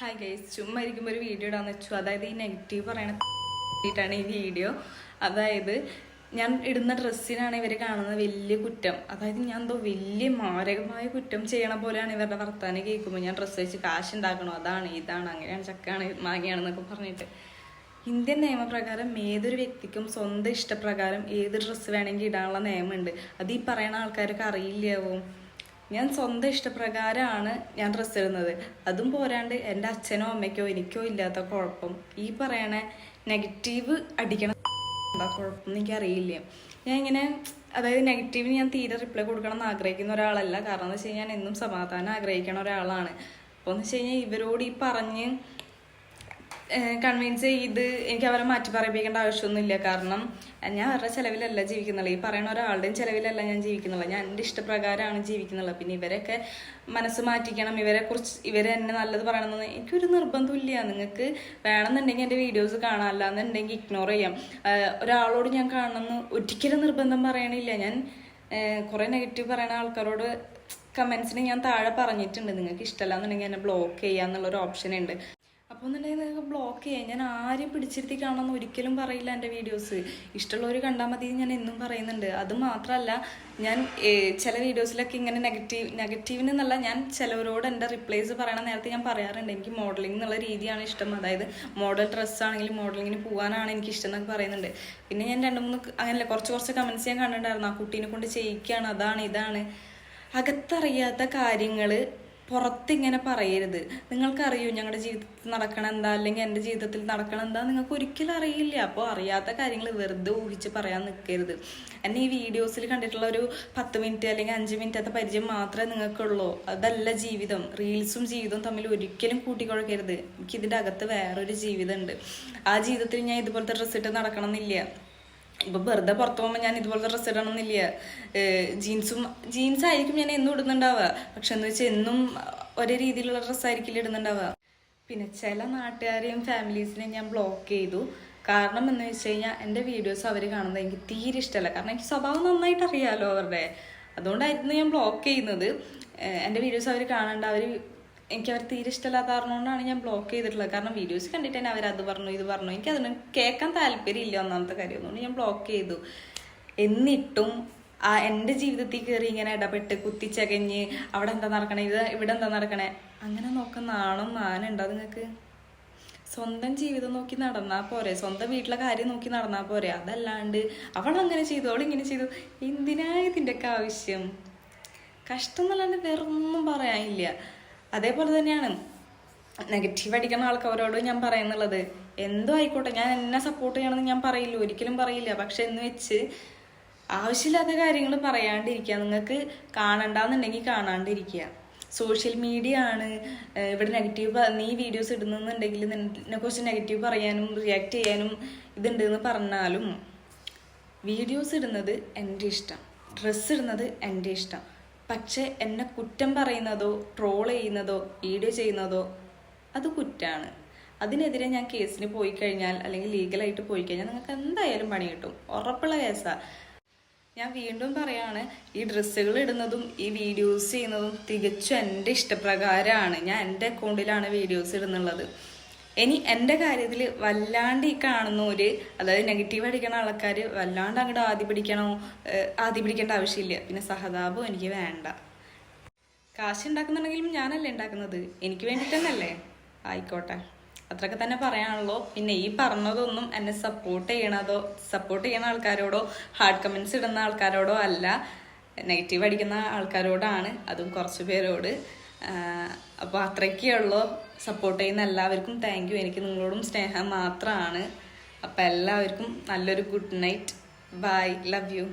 Hi guys ചുമ്മാ ഇരിക്കുമ്പോൾ ഒരു വീഡിയോ ഇടാന്ന് വെച്ചു. അതായത് ഈ നെഗറ്റീവ് പറയണ ാണ് ഈ വീഡിയോ അതായത് ഞാൻ ഇടുന്ന ഡ്രസ്സിനാണ് ഇവർ കാണുന്നത് വലിയ കുറ്റം. അതായത് ഞാൻ എന്തോ വലിയ മാരകമായ കുറ്റം ചെയ്യണ പോലെയാണ് ഇവരുടെ വർത്താനം കേൾക്കുമ്പോൾ ഞാൻ ഡ്രസ്സ് വെച്ച് കാശ് ഉണ്ടാക്കണോ അതാണ് ഇതാണ് അങ്ങനെയാണ് ചക്കാണ് മാങ്ങയാണെന്നൊക്കെ പറഞ്ഞിട്ട്. ഇന്ത്യൻ നിയമപ്രകാരം ഏതൊരു വ്യക്തിക്കും സ്വന്തം ഇഷ്ടപ്രകാരം ഏത് ഡ്രസ്സ് വേണമെങ്കിൽ ഇടാനുള്ള നിയമമുണ്ട്. അത് ഈ പറയുന്ന ആൾക്കാരൊക്കെ അറിയില്ലാവും ഞാൻ സ്വന്തം ഇഷ്ടപ്രകാരമാണ് ഞാൻ ഡ്രസ്സ് ഇടുന്നത്. അതും പോരാണ്ട് എന്റെ അച്ഛനോ അമ്മയ്ക്കോ എനിക്കോ ഇല്ലാത്ത കുഴപ്പം. ഈ പറയണ നെഗറ്റീവ് അടിക്കണ കുഴപ്പം എനിക്കറിയില്ല. ഞാൻ ഇങ്ങനെ അതായത് നെഗറ്റീവിന് ഞാൻ തീരെ റിപ്ലൈ കൊടുക്കണം എന്ന് ആഗ്രഹിക്കുന്ന ഒരാളല്ല. കാരണം എന്ന് വെച്ച് കഴിഞ്ഞാൽ ഞാൻ എന്നും സമാധാനം ആഗ്രഹിക്കണ ഒരാളാണ്. അപ്പോൾ എന്ന് വെച്ച് കഴിഞ്ഞാൽ ഇവരോട് ഈ പറഞ്ഞ് കൺവിൻസ് ചെയ്ത് എനിക്ക് അവരെ മാറ്റി പറയിപ്പിക്കേണ്ട ആവശ്യമൊന്നുമില്ല. കാരണം ഞാൻ അവരുടെ ചിലവിലല്ല ജീവിക്കുന്നുള്ളൂ. ഈ പറയുന്ന ഒരാളുടെയും ചിലവിലല്ല ഞാൻ ജീവിക്കുന്നുള്ളൂ. ഞാൻ എന്റെ ഇഷ്ടപ്രകാരമാണ് ജീവിക്കുന്നുള്ളത് പിന്നെ ഇവരൊക്കെ മനസ്സ് മാറ്റിക്കണം. ഇവരെ കുറിച്ച് ഇവരെ എന്നെ നല്ലത് പറയണമെന്ന് എനിക്കൊരു നിർബന്ധമില്ല നിങ്ങൾക്ക് വേണമെന്നുണ്ടെങ്കിൽ എന്റെ വീഡിയോസ് കാണാം. അല്ലാന്നുണ്ടെങ്കിൽ ഇഗ്നോർ ചെയ്യാം. ഒരാളോട് ഞാൻ കാണണമെന്ന് ഒരിക്കലും നിർബന്ധം പറയണില്ല. ഞാൻ കുറേ നെഗറ്റീവ് പറയുന്ന ആൾക്കാരോട് കമൻസിന് ഞാൻ താഴെ പറഞ്ഞിട്ടുണ്ട്. നിങ്ങൾക്ക് ഇഷ്ടമല്ല എന്നുണ്ടെങ്കിൽ എന്നെ ബ്ലോക്ക് ചെയ്യാന്നുള്ളൊരു ഓപ്ഷൻ ഉണ്ട്. അപ്പോൾ എന്നുണ്ടെങ്കിൽ നിങ്ങൾക്ക് ബ്ലോക്ക് ചെയ്യാം. ഞാൻ ആരും പിടിച്ചിരുത്തി കാണാമെന്ന് ഒരിക്കലും പറയില്ല എന്റെ വീഡിയോസ് ഇഷ്ടമുള്ളവർ കണ്ടാൽ മതി ഞാൻ എന്നും പറയുന്നുണ്ട്. അത് മാത്രമല്ല ഞാൻ ചില വീഡിയോസിലൊക്കെ ഇങ്ങനെ നെഗറ്റീവ് നെഗറ്റീവിന് എന്നല്ല ഞാൻ ചിലവരോട് എന്റെ റിപ്ലൈസ് പറയണ നേരത്തെ ഞാൻ പറയാറുണ്ട്. എനിക്ക് മോഡലിംഗ് എന്നുള്ള രീതിയാണ് ഇഷ്ടം. അതായത് മോഡൽ ഡ്രസ്സാണെങ്കിലും മോഡലിങ്ങിന് പോകാനാണ് എനിക്ക് ഇഷ്ടം എന്നൊക്കെ പറയുന്നുണ്ട്. പിന്നെ ഞാൻ രണ്ട് മൂന്ന് അങ്ങനെയല്ല കുറച്ച് കുറച്ച് കമൻസ് ഞാൻ കണ്ടിട്ടുണ്ടായിരുന്നു. ആ കുട്ടീനെ കൊണ്ട് ചെയ്യിക്കുകയാണ് അതാണ് ഇതാണ്. അകത്തറിയാത്ത കാര്യങ്ങൾ പുറത്തിങ്ങനെ പറയരുത്. നിങ്ങൾക്കറിയൂ ഞങ്ങളുടെ ജീവിതത്തിൽ നടക്കണ എന്താ അല്ലെങ്കിൽ എന്റെ ജീവിതത്തിൽ നടക്കണ എന്താ നിങ്ങൾക്ക് ഒരിക്കലും അറിയില്ല. അപ്പോൾ അറിയാത്ത കാര്യങ്ങൾ വെറുതെ ഊഹിച്ച് പറയാൻ നിൽക്കരുത്. എന്നെ ഈ വീഡിയോസിൽ കണ്ടിട്ടുള്ള ഒരു പത്ത് മിനിറ്റ് അല്ലെങ്കിൽ അഞ്ച് മിനിറ്റത്തെ പരിചയം മാത്രമേ നിങ്ങൾക്കുള്ളൂ. അതല്ല ജീവിതം. റീൽസും ജീവിതവും തമ്മിൽ ഒരിക്കലും കൂട്ടിക്കുഴക്കരുത്. എനിക്ക് ഇതിന്റെ അകത്ത് വേറൊരു ജീവിതമുണ്ട്. ആ ജീവിതത്തിൽ ഞാൻ ഇതുപോലത്തെ ഡ്രസ്സ് ഇട്ട് നടക്കണം എന്നില്ല ഇപ്പൊ വെറുതെ പുറത്തു പോകുമ്പോൾ ഞാൻ ഇതുപോലത്തെ ഡ്രസ്സ് ഇടണമെന്നില്ല. ജീൻസും ജീൻസ് ആയിരിക്കും ഞാൻ എന്നും ഇടുന്നുണ്ടാവുക. പക്ഷെ എന്ന് വെച്ചാൽ എന്നും ഒരേ രീതിയിലുള്ള ഡ്രസ്സ് ആയിരിക്കില്ല ഇടുന്നുണ്ടാവുക. പിന്നെ ചില നാട്ടുകാരെയും ഫാമിലീസിനെയും ഞാൻ ബ്ലോക്ക് ചെയ്തു. കാരണം എന്ന് വെച്ച് കഴിഞ്ഞാൽ എന്റെ വീഡിയോസ് അവർ കാണുന്നത് എനിക്ക് തീരെ ഇഷ്ടമല്ല കാരണം എനിക്ക് സ്വഭാവം നന്നായിട്ട് അറിയാമല്ലോ അവരുടെ. അതുകൊണ്ടായിരുന്നു ഞാൻ ബ്ലോക്ക് ചെയ്യുന്നത്. എന്റെ വീഡിയോസ് അവർ കാണണ്ട. അവർ എനിക്ക് അവർ തീരെ ഇഷ്ടമില്ലാത്ത കാരണമാണ് ഞാൻ ബ്ലോക്ക് ചെയ്തിട്ടുള്ളത്. കാരണം വീഡിയോസ് കണ്ടിട്ട് തന്നെ അവർ അത് പറഞ്ഞു ഇത് പറഞ്ഞു. എനിക്ക് അതിന് കേൾക്കാൻ താല്പര്യമില്ല ഒന്നാമത്തെ കാര്യം. അതുകൊണ്ട് ഞാൻ ബ്ലോക്ക് ചെയ്തു. എന്നിട്ടും ആ എന്റെ ജീവിതത്തിൽ കയറി ഇങ്ങനെ ഇടപെട്ട് കുത്തിച്ചകഞ്ഞ് അവിടെ എന്താ നടക്കണേ ഇത് ഇവിടെ എന്താ നടക്കണേ അങ്ങനെ നോക്കുന്ന ആണും മാനുണ്ടോ നിങ്ങൾക്ക്? സ്വന്തം ജീവിതം നോക്കി നടന്നാൽ പോരെ. സ്വന്തം വീട്ടിലെ കാര്യം നോക്കി നടന്നാൽ പോരെ. അതല്ലാണ്ട് അവൾ അങ്ങനെ ചെയ്തു അവൾ ഇങ്ങനെ ചെയ്തു. എന്തിനാ ഇതിന്റെയൊക്കെ ആവശ്യം? കഷ്ടം എന്നല്ലാണ്ട് വേറൊന്നും പറയാനില്ല. അതേപോലെ തന്നെയാണ്. നെഗറ്റീവ് അടിക്കുന്ന ആൾക്കാരോട് ഞാൻ പറയുന്നുള്ളത് എന്തോ ആയിക്കോട്ടെ ഞാൻ എന്നെ സപ്പോർട്ട് ചെയ്യണമെന്ന് ഞാൻ പറയില്ല ഒരിക്കലും പറയില്ല. പക്ഷെ എന്ന് വെച്ച് ആവശ്യമില്ലാത്ത കാര്യങ്ങൾ പറയാണ്ടിരിക്കുക നിങ്ങൾക്ക് കാണണ്ടെന്നുണ്ടെങ്കിൽ കാണാണ്ടിരിക്കുക. സോഷ്യൽ മീഡിയ ആണ് ഇവിടെ നെഗറ്റീവ് നീ വീഡിയോസ് ഇടുന്നുണ്ടെങ്കിൽ നിന്നെ കുറിച്ച് നെഗറ്റീവ് പറയാനും റിയാക്ട് ചെയ്യാനും ഇതുണ്ട് എന്ന് പറഞ്ഞാലും വീഡിയോസ് ഇടുന്നത് എന്റെ ഇഷ്ടം. ഡ്രസ്സ് ഇടുന്നത് എന്റെ ഇഷ്ടം. പക്ഷെ എന്നെ കുറ്റം പറയുന്നതോ ട്രോൾ ചെയ്യുന്നതോ വീഡിയോ ചെയ്യുന്നതോ അത് കുറ്റാണ്. അതിനെതിരെ ഞാൻ കേസിന് പോയി കഴിഞ്ഞാൽ അല്ലെങ്കിൽ ലീഗലായിട്ട് പോയി കഴിഞ്ഞാൽ നിങ്ങൾക്ക് എന്തായാലും പണി കിട്ടും. ഉറപ്പുള്ള കേസാണ് ഞാൻ വീണ്ടും പറയാണ് ഈ ഡ്രസ്സുകൾ ഇടുന്നതും ഈ വീഡിയോസ് ചെയ്യുന്നതും തികച്ചും എന്റെ ഇഷ്ടപ്രകാരമാണ്. ഞാൻ എന്റെ അക്കൗണ്ടിലാണ് വീഡിയോസ് ഇടുന്നുള്ളത്. ഇനി എന്റെ കാര്യത്തിൽ വല്ലാണ്ട് ഈ കാണുന്നവര് അതായത് നെഗറ്റീവ് അടിക്കണ ആൾക്കാർ വല്ലാണ്ട് അങ്ങോട്ട് ആദ്യ പിടിക്കണോ ആദ്യ പിടിക്കേണ്ട ആവശ്യമില്ല. പിന്നെ സഹതാപം എനിക്ക് വേണ്ട. കാശ് ഉണ്ടാക്കുന്നുണ്ടെങ്കിലും ഞാനല്ലേ ഉണ്ടാക്കുന്നത് എനിക്ക് വേണ്ടിയിട്ട് തന്നെയല്ലേ ആയിക്കോട്ടെ. അത്രയൊക്കെ തന്നെ പറയാനുള്ളൂ. പിന്നെ ഈ പറഞ്ഞതൊന്നും എന്നെ സപ്പോർട്ട് ചെയ്യണതോ സപ്പോർട്ട് ചെയ്യുന്ന ആൾക്കാരോടോ ഹാർഡ് കമൻസ് ഇടുന്ന ആൾക്കാരോടോ അല്ല. നെഗറ്റീവ് അടിക്കുന്ന ആൾക്കാരോടാണ്. അതും കുറച്ച് പേരോട്. അപ്പോൾ അത്രയ്ക്കേ ഉള്ളൂ സപ്പോർട്ട് ചെയ്യുന്ന എല്ലാവർക്കും താങ്ക് യു എനിക്ക് നിങ്ങളോടും സ്നേഹം മാത്രമാണ്. അപ്പോൾ എല്ലാവർക്കും നല്ലൊരു good night bye love you